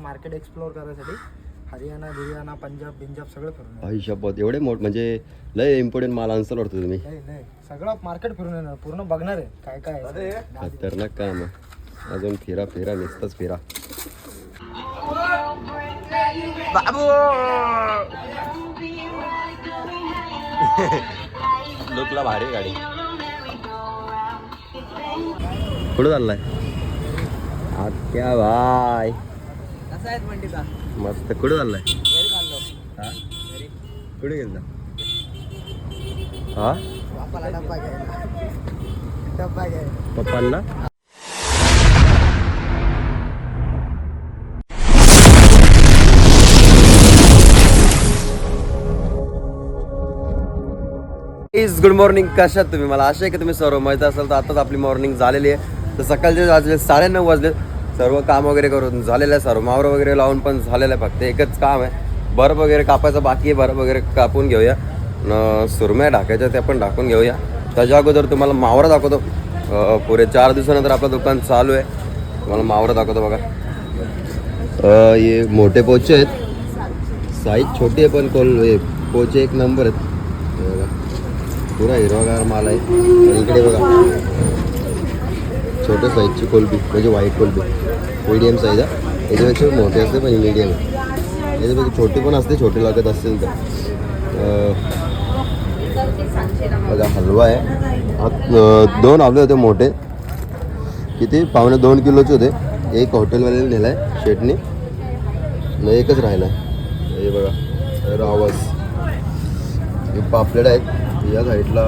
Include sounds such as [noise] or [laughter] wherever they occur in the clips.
Market explore करायसाठी हरियाणा बिर्याणा पंजाब बिंजाब सगळं फिरून. आई शपथ एवढे मोठ म्हणजे लय इम्पॉर्टंट माल आणसाल वाटतं तुम्ही लय सगळं मार्केट फिरून येणार. पूर्ण बघणार आहे. काय काय आहे. खतरनाक काम आहे. अजून फिरा फिरा नुसतंच फिरा. बाबू! [laughs] लुकला भारी आहे गाडी. कुठं चाललाय? आत्या भाय कसं आहेत मंडीचा मस्त. कुठं चाललाय? घरी चाललो. हा? कुठे गेलता? हा? बापाला डब्बा घ्यायला. डब्बा घ्यायला. पप्पांना? इज गुड मॉर्निंग कशात तुम्ही? मला आशा आहे की तुम्ही सर्व माहिती असेल. तर आताच आपली मॉर्निंग झालेली आहे. तर सकाळचे वाजले साडेनऊ वाजले. सर्व काम वगैरे करून झालेलं आहे सर्व मावर वगैरे लावून पण झालेलं आहे फक्त एकच काम आहे. बर्फ वगैरे कापायचं बाकी आहे बर्फ वगैरे कापून घेऊया. न सुरम्या ढाकायच्या त्या पण ढाकून घेऊया. त्याच्या अगोदर तुम्हाला मावरा दाखवतो. पुरे चार दिवसानंतर आपलं दुकान चालू आहे. तुम्हाला मावरा दाखवतो बघा. हे मोठे पोचे आहेत. साईज छोटी आहे पण कोल हे पोचे एक नंबर आहेत. पुरा हिरवागार माल आहे. इकडे बघा. छोट्या साईजची कोलबी म्हणजे व्हाईट कोलबी मीडियम साईज आहे. याच्यापेक्षा मोठी असते पण मीडियम आहे. याच्यापेक्षा छोटी पण असते छोटी लागत असतील तर. बघा हलवा आहे. हा दोन हलवे होते मोठे. किती? पावणे दोन किलोचे होते. एक हॉटेलवाल्याने नेला आहे शेटनी. न एकच राहिला आहे हे बघा रावस. हे पापलेट आहेत. या साईडला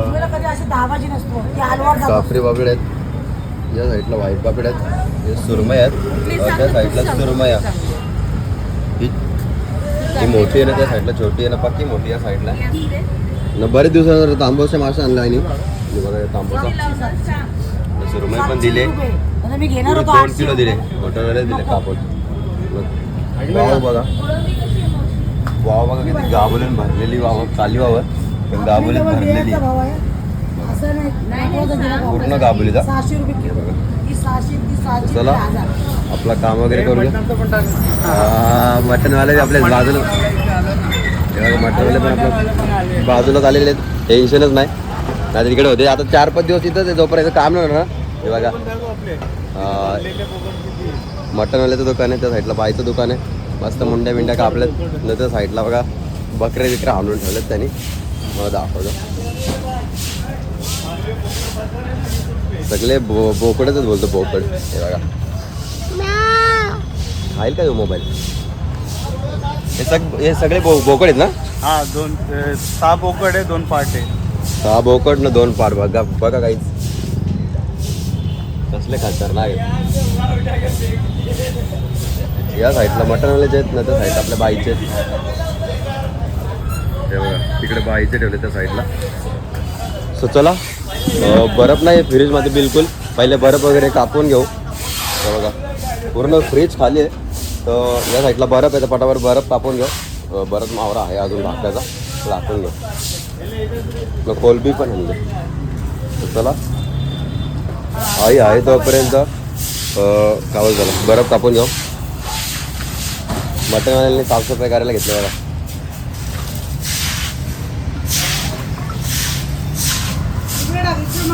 कापरी पापड आहेत. या साईडला व्हाईट पापड आहेत. हे सुरमई आहेत. त्या साईडला सुरमई आहे. ही ही मोठी आहे ना त्या साईडला छोटी आहे ना पक्की मोठी या साईडला. न बरेच दिवसानंतर तांबूसच्या मासे आणला आणि हे बघा तांबूसा सुरमई पण दिले. मी घेणार पुरे होतो दोन किलो दिले. हॉटेलवाले दिले कापड. वाव बघा. वाव बघा किती गाबोलीन भरलेली वाव. काली वाव. आहे, पण गाबोलीत भरलेली. पूर्ण ही सहाशे चला आपलं काम वगैरे करूया. मटनवाले आपल्या बाजूला मटनवाले पण आपल्या बाजूलाच आलेले आहेत. टेन्शनच नाही. नाही इकडे होते. आता चार पाच दिवस इथंच आहे, जोपर्यंत काम नाही होणार ना. हे बघा. अं, मटनवाल्याचं दुकान आहे त्या साईडला बाईचं दुकान आहे. मस्त मुंड्या बिंड्या कापल्यात न त्या साईडला बघा बकरे बिकरे आणून ठेवलेत त्यांनी. मग दाखवतो. सगळे बो बोकडच बोलतो बोकड. हे बघा. खाईल का मोबाईल? हे सग हे सगळे बो बोकड आहेत ना? हा दोन अ, सहा बोकड आहे दोन पार्ट आहे. सहा बोकड ना दोन पाड बघा बघा काहीच कसले खतरनाक आहे या साईडला मटनवाल्याचे आहेत ना त्या साईडला आपल्या बाईचे आहेत. हे बघा तिकडे बाईचे ठेवले त्या साईडला सो चला. बर्फ नाही फ्रीजमध्ये बिलकुल. पहिले बर्फ वगैरे कापून घेऊ. तर बघा. पूर्ण फ्रीज खाली आहे. तर या साईडला बर्फ आहे तर पटावर बर्फ कापून घेऊ. बर्फ मावरा आहे अजून भाकऱ्याचा कापून घेऊ. मग कोलबी पण आहे. तर चला. आई आहे तोपर्यंत. अं, काय झालं बर्फ कापून घेऊ. मटनवाल्यांनी साफसफाई करायला घेतलं बघा इकडे टाक, इकडे मग कडक.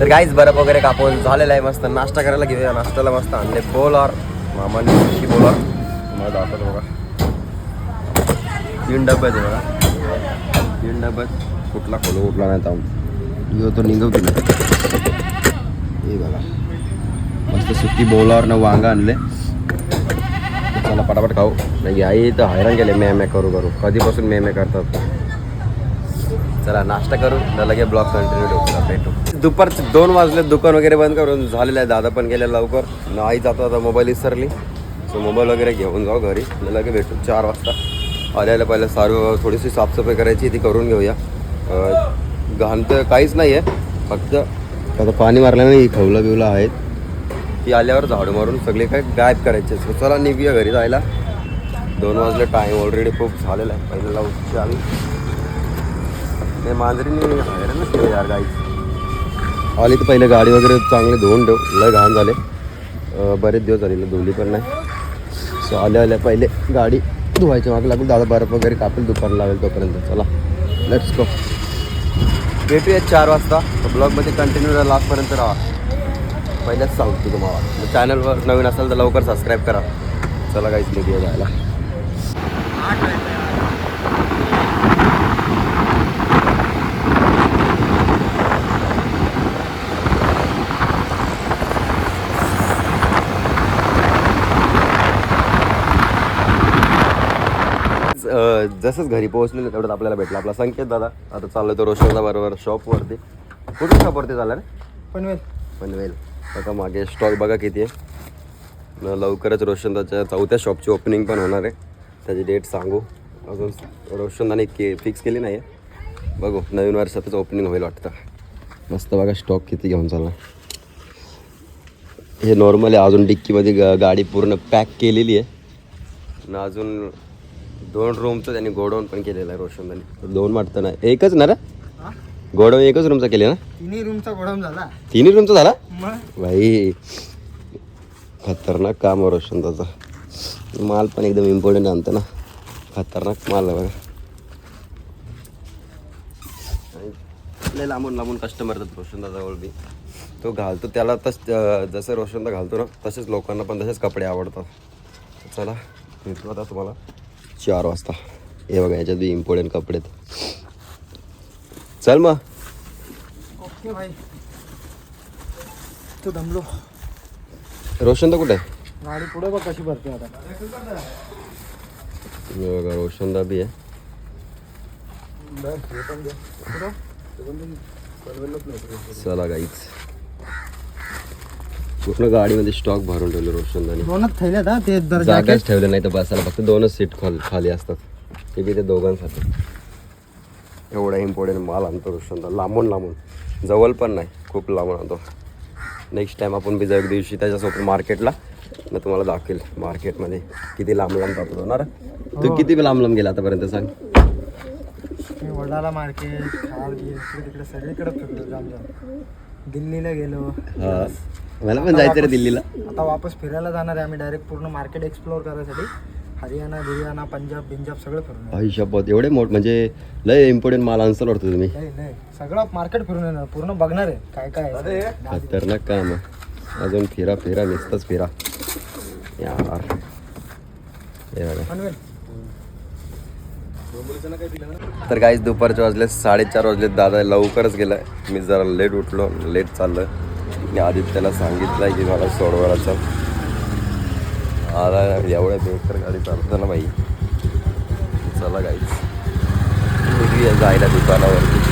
तर काहीच बरफ वगैरे कापून झालेला आहे मस्त. नाश्ता करायला घेऊया. नाश्त्याला मस्त आणले बोलार. मामाने सुशी बोलार. मला दाखवतो बघा. तीन डब्बे आहे बघा. तीन डब्यात कुठला खोलो कुठला नाही तर यो तो निघवतो ना हे बघा. मस्त सुकी बोलावर ना वांगा आणले. चला पटापट खाऊ. नाही आई तर हैराण केले. मे मे करू करू. कधीपासून मे मे करतात? चला नाश्ता करून न लगे ब्लॉग कंटिन्यू ठेवतो भेटू दुपारचे दोन वाजले दुकान वगैरे बंद करून झालेलं आहे दादा पण गेले लवकर. आई जातो आता मोबाईल विसरली. सो मोबाईल वगैरे घेऊन जाऊ घरी लगेच लगे भेटू चार वाजता. आल्याला पहिलं सर्व थोडीशी साफसफाई करायची ती करून घेऊया. घाण तर काहीच नाही आहे फक्त आता पाणी मारल्याने नाही खवलं बिवलं आहेत. ती आल्यावर झाडू मारून सगळे काय गायब करायचे सो चला निघूया घरी जायला. दोन वाजले टाईम ऑलरेडी खूप झालेला आहे. पहिल्याला उच्च आम्ही ते मांजरीने हैराणच केलं यार गाईच आली तर पहिले गाडी वगैरे चांगली धुवून ठेव. लय घाण झाले. बरेच दिवस झालेले धुवली पण नाही. सो आल्या आल्या पहिले गाडी धुवायची मागे लागून दादा बर्फ वगैरे कापेल दुपारला लागेल तोपर्यंत. चला लेट्स गो भेटूया चार वाजता. तर ब्लॉगमध्ये कंटिन्यू लास्टपर्यंत राहा. पहिल्याच सांगतो तुम्हाला. चॅनलवर नवीन असेल तर लवकर सबस्क्राईब करा. चला काहीच निघूया जायला अं, जसंच घरी पोहोचलेलं तेवढ्यात आपल्याला भेटला. आपला संकेत दादा आता चाललोय तो रोशनदा बरोबर शॉपवरती कुठून शॉपवरती चालला रे? पनवेल. पनवेल. बघा मागे स्टॉक बघा किती आहे. लवकरच रोशनदाच्या चौथ्या शॉपची ओपनिंग पण होणार आहे. त्याची डेट सांगू. अजून रोशनदाने के फिक्स केली नाही आहे बघू नवीन वर्षातच ओपनिंग होईल वाटतं. मस्त बघा स्टॉक किती घेऊन चालला हे नॉर्मल आहे अजून डिक्कीमध्ये ग- गाडी पूर्ण पॅक केलेली आहे. अजून दोन रूमचं त्यांनी गोडाऊन पण केलेलं आहे रोशनदाने. दोन वाटतं ना. एकच ना रे? गोडाऊन एकच रूमचा केले ना? तिन्ही रूमचा गोडाऊन झाला. तिन्ही रूमचा झाला? भाई खतरनाक काम आहे रोशनदाचा. माल पण एकदम इम्पॉर्टंट आणतो ना. खतरनाक माल आहे बघा. लय लांबून लांबून कस्टमर येतात रोशनदाजवळ बी. तो घालतो त्याला तस जसं रोशनदा घालतो ना तसेच लोकांना पण तसेच कपडे आवडतात. चला भेटू आता तुम्हाला. चार वाजता. हे बघा याच्यात बी इम्पॉर्टंट कपडे चल मग. ओके भाई तू दमलो. रोशनदा कुठे? आहे गाडी पुढे बघ कशी भरते आता. हे बघा रोशनदा बी आहे. चला गाईच पूर्ण गाडीमध्ये स्टॉक भरून ठेवलं रोशनदाने? दोनच हा ते दर जागाच ठेवले नाही तर बसायला फक्त दोनच सीट खाली खाली असतात. ते बी ते दोघांसाठी. एवढा इम्पॉर्टंट माल आणतो रोशनदा लांबून लांबून. जवळ पण नाही खूप लांबून आणतो. नेक्स्ट टाइम आपण बी एक दिवशी त्याच्यासोबत मार्केटला मग तुम्हाला दाखवेल मार्केटमध्ये किती लांब लांब जातो ना? तू किती लांब लांब गेला आतापर्यंत सांग. मी वडाला मार्केट खाल इकडे तिकडे सगळीकडे फिरलो जाम जाम. दिल्लीला गेलो. हा. मला पण जायचं रे दिल्लीला. आता वापस फिरायला जाणार आहे आम्ही डायरेक्ट पूर्ण मार्केट एक्सप्लोअर करायसाठी. हरियाणा बिर्याणा पंजाब बिंजाब सगळं फिरून येणार. आई शपथ एवढे मोठ म्हणजे लय इम्पॉर्टंट माल आणसाल वाटतं तुम्ही. नाही नाही. सगळं मार्केट फिरून येणार. पूर्ण बघणार आहे काय काय आहे. खतरनाक काम आहे. अजून फिरा फिरा नुसतंच फिरा. यार. हे बघा. पनवेल. तर काहीच दुपारचे वाजले साडेचार वाजले. दादा लवकरच गेलाय. मी जरा लेट उठलो लेट चाललं मी आदित्यला सांगितलंय की मला सोडवायला चल आला एवढ्या बेकर गाडी चालतं ना बाई. चला काहीच जायला दुकानावरती.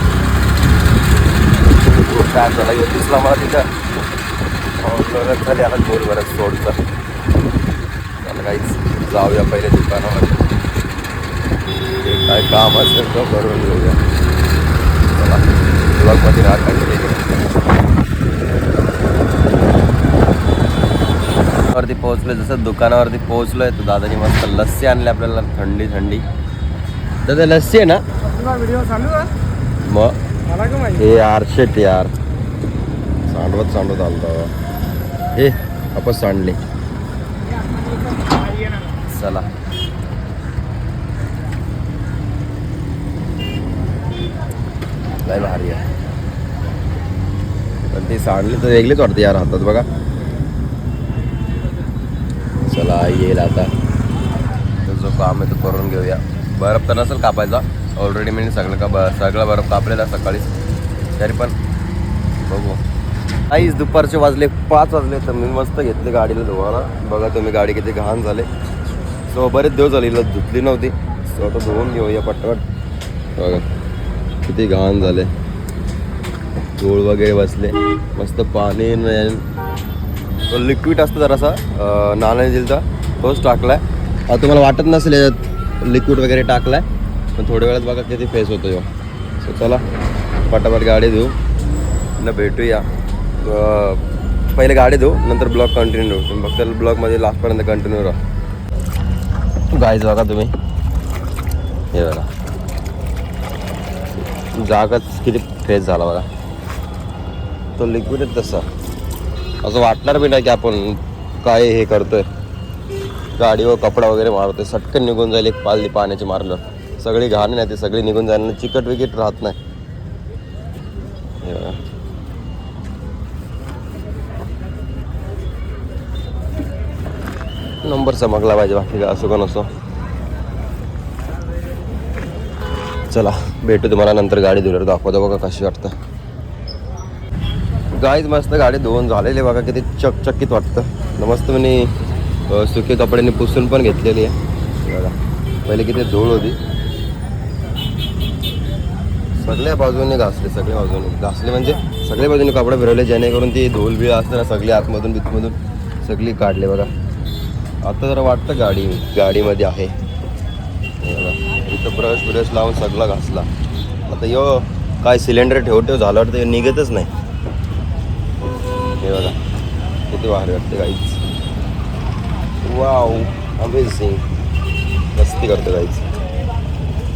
काय झाला? दिसला मला तिथं. पाऊस झाली आता जोर बरं सोडचं चला काहीच जाऊया पहिले दुकानावर ते काय काम असेल तर करून घेऊया. चला ब्लॉगमध्ये राहा वरती पोहोचलोय जसं दुकानावरती पोहोचलोय तर दादानी मस्त लस्सी आणली आपल्याला थंडी थंडी. दादा लस्सी आहे ना? तुला व्हिडिओ चालू आहे. मग? हे यार शेट यार. सांडवत सांडवत आलतो हे आपण सांडले चला. लय भारी आहे. पण ती सांडली तर वेगळेच वाटते यार हातात बघा. चला येईल आता. जो काम आहे तो करून घेऊया. बर्फ तर नसेल कापायचा. ऑलरेडी मी सगळं का ब- सगळं बर्फ कापलेला सकाळीच तरी पण बघू. आईच दुपारचे वाजले पाच वाजले तर मी मस्त घेतले गाडीला धुवायला. बघा तुम्ही गाडी किती घाण झाले. सो बरेच दिवस झाले धुतली नव्हती. सो आता धुवून घेऊया पटपट बघा. किती घाण झाले. धूळ वगैरे बसले. मस्त पाणी तो लिक्विड असतो जरासा नाना जिलचा तोच टाकलाय. आता तुम्हाला वाटत नसेल याच्यात लिक्विड वगैरे टाकलाय पण थोड्या वेळात बघा किती फेस होतो यो सो चला पटापट गाडी देऊ. न भेटूया. पहिले गाडी देऊ नंतर ब्लॉग कंटिन्यू तुम्ही फक्त ब्लॉगमध्ये लास्टपर्यंत कंटिन्यू राहा. गाईज बघा तुम्ही. हे बघा. जागाच किती फेस झाला बघा. तो लिक्विड तसा. असं वाटणार बी नाही की आपण काय हे करतोय. गाडीवर कपडा वगैरे मारतोय. सटकन निघून जाईल एक पालदी पाण्याची मारलं. सगळी घाण नाही ते सगळी निघून जाईल आणि चिकट विकट राहत नाही. नंबर चमकला पाहिजे बाकी काय असो का नसो. चला भेटू तुम्हाला नंतर गाडी दिल्यावर दाखवतो बघा कशी वाटतं. गाईच मस्त गाडी धुवून झालेली आहे बघा किती चकचकीत वाटतं. मस्त मी सुके कपड्यांनी पुसून पण घेतलेली आहे. बघा पहिले किती धूळ होती. सगळ्या बाजूने घासले सगळ्या बाजूने. घासले म्हणजे सगळ्या बाजूने कपडे फिरवले जेणेकरून ती धूळ बिळ असते ना सगळी आतमधून बितमधून सगळी काढले बघा. आता जरा वाटतं गाडी गाडीमध्ये आहे. बघा. ब्रश ब्रश लावून सगळा घासला. आता यो काय सिलेंडर ठेवतो झालं वाटतं निघतच नाही. हे बघा किती भारी वाटते काहीच वाव अमेझिंग मस्ती करतो काहीच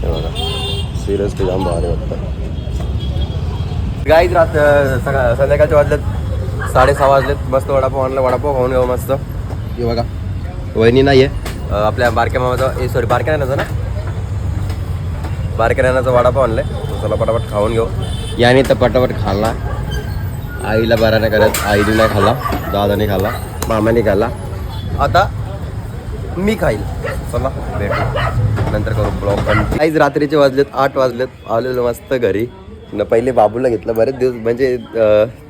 हे बघा सिरियसली जाम भारी वाटतं. गाईच रात सकाळ संध्याकाळच्या वाजलेत. साडेसहा वाजलेत. मस्त वडापाव आणला. वडापाव खाऊन घेऊ मस्त. हे बघा वहिनी नाही आहे आपल्या बारक्या मामाचा ए सॉरी बारक्या नाही ना? बारक्या नानाचा वडापाव आणलाय. तो चला पटापट खाऊन घेऊ. याने तर पटापट खाल्ला. आईला बरा नाही करत आईने नाही खाल्ला दादाने खाल्ला मामाने खाल्ला. आता मी खाईल. चला भेटू. नंतर करू ब्लॉग पण काहीच रात्रीचे वाजलेत आठ वाजलेत. आलेलो मस्त घरी. न पहिले बाबूला घेतलं. बरेच दिवस म्हणजे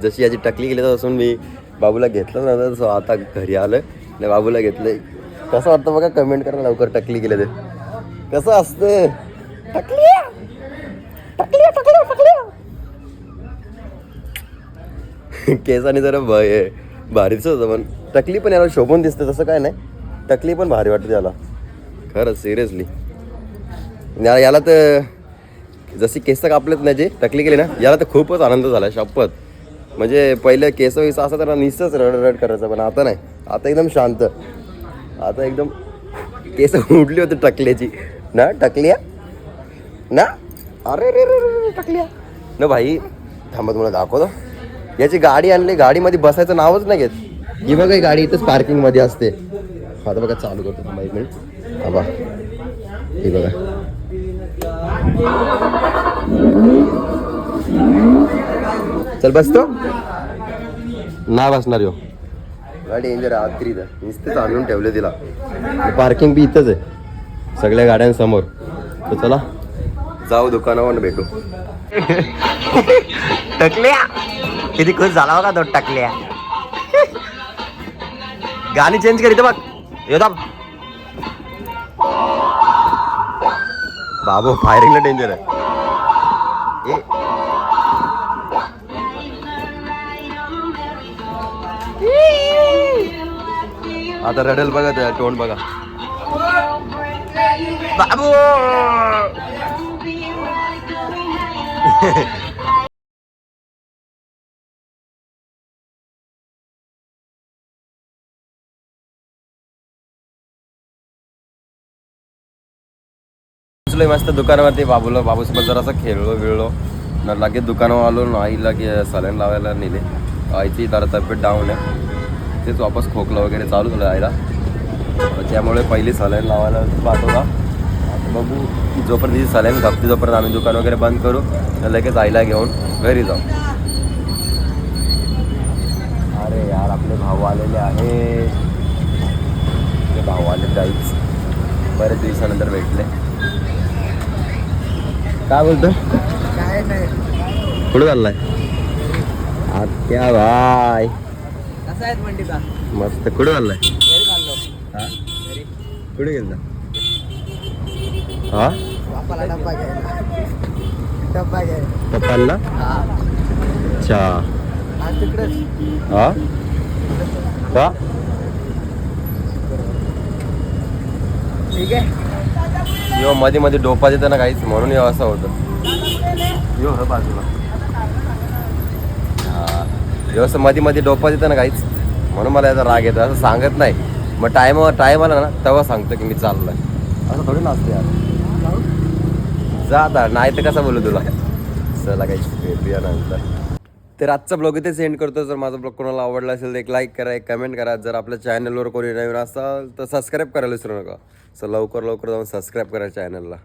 जशी याची टकली गेली तसून मी बाबूला घेतलं नव्हतं. सो आता घरी आलं न बाबूला घेतलं कसं वाटतं बघा? कमेंट करा लवकर टकली गेलं ते कसं असतं टकली टकली टकली टकली केसाने जरा भ- आहे भारीच होतं पण टकली पण याला शोभून दिसते तसं काय नाही. टकली पण भारी वाटते त्याला खरंच सिरियसली याला तर जशी केस कापलेत ना जे टकली केली ना याला तर खूपच आनंद झाला शपथ. म्हणजे पहिले केस विस असं तर निसतंच रड रड करायचं पण आता नाही. आता एकदम शांत. आता एकदम केस उडली होती टकल्याची. ना टकलिया? ना? अरे रे रे रे टकलिया ना भाई थांबा तुम्हाला दाखवतो. याची गाडी आणली गाडीमध्ये बसायचं नावच नाही घेत. ही बघा गाडी इथंच पार्किंगमध्ये असते. आता बघा चालू करतो थांबा एक मिनिट थांबा. ही बघा. चल बसतो. नाही बसणार यो. गाडी डेंजर आत्री नुसतेच आणून ठेवले तिला. पार्किंग बी इथंच आहे. सगळ्या गाड्यांसमोर. तर चला. जाऊ दुकानावर भेटू. [laughs] टकल्या. किती खुश झाला बघा तो टकल्या. [laughs] गाणी चेंज करीत बघ. येता बाबू फायरिंगला डेंजर आहे. ए. आता रडेल बघा त्या टोन बघा. बाबू! मस्त दुकानावरती बाबूला बाबूसोबत जरासा खेळलो बिळलो. न लगेच दुकानावर आलो न आईला की सलाईन लावायला नेले. आईची जरा तब्येत डाऊन आहे. तेच वापस खोकला वगैरे चालू झालं आईला. त्यामुळे पहिली सलाईन लावायला पाठवला. बघू जोपर्यंत तिची सलाईन घपते जोपर्यंत आम्ही दुकान वगैरे बंद करू लगेच आईला घेऊन घरी जाऊ. अरे यार आपले भाऊ आलेले आहे भाऊ आले काहीच बरेच दिवसानंतर भेटले. काय बोलतो काय नाही. कुठं चाललाय? आत्या भाय कसं आहेत मंडिता मस्त. कुठं चाललाय? कुठे गेलता? हा? बापाला डब्बा घ्यायला. डब्बा घ्यायला. पप्पांना? हा. अच्छा. तिकडेच. हा? का? ठीक आहे. यो मध्ये मध्ये डोपा देतं ना काहीच म्हणून यो असं होतं. यो ह बाजूला. हा. यो असं मध्ये मध्ये डोपा देतं ना काहीच म्हणून मला याचा राग येतो असं सांगत नाही. मग टायमावर टाईम आला ना तेव्हा सांगतो की मी चाललोय. असं थोडी नसते यार. जा आता नाही तर कसं बोलू तुला? चला काही भेटूया नंतर. तर आजचा ब्लॉग इथे सेंड करतो. जर माझा ब्लॉग कोणाला आवडला असेल तर एक लाईक करा एक कमेंट करा. जर आपल्या चॅनलवर कोणी नवीन असाल तर सबस्क्राईब करायला विसरू नका. सो लवकर लवकर जाऊन सबस्क्राईब करा चॅनलला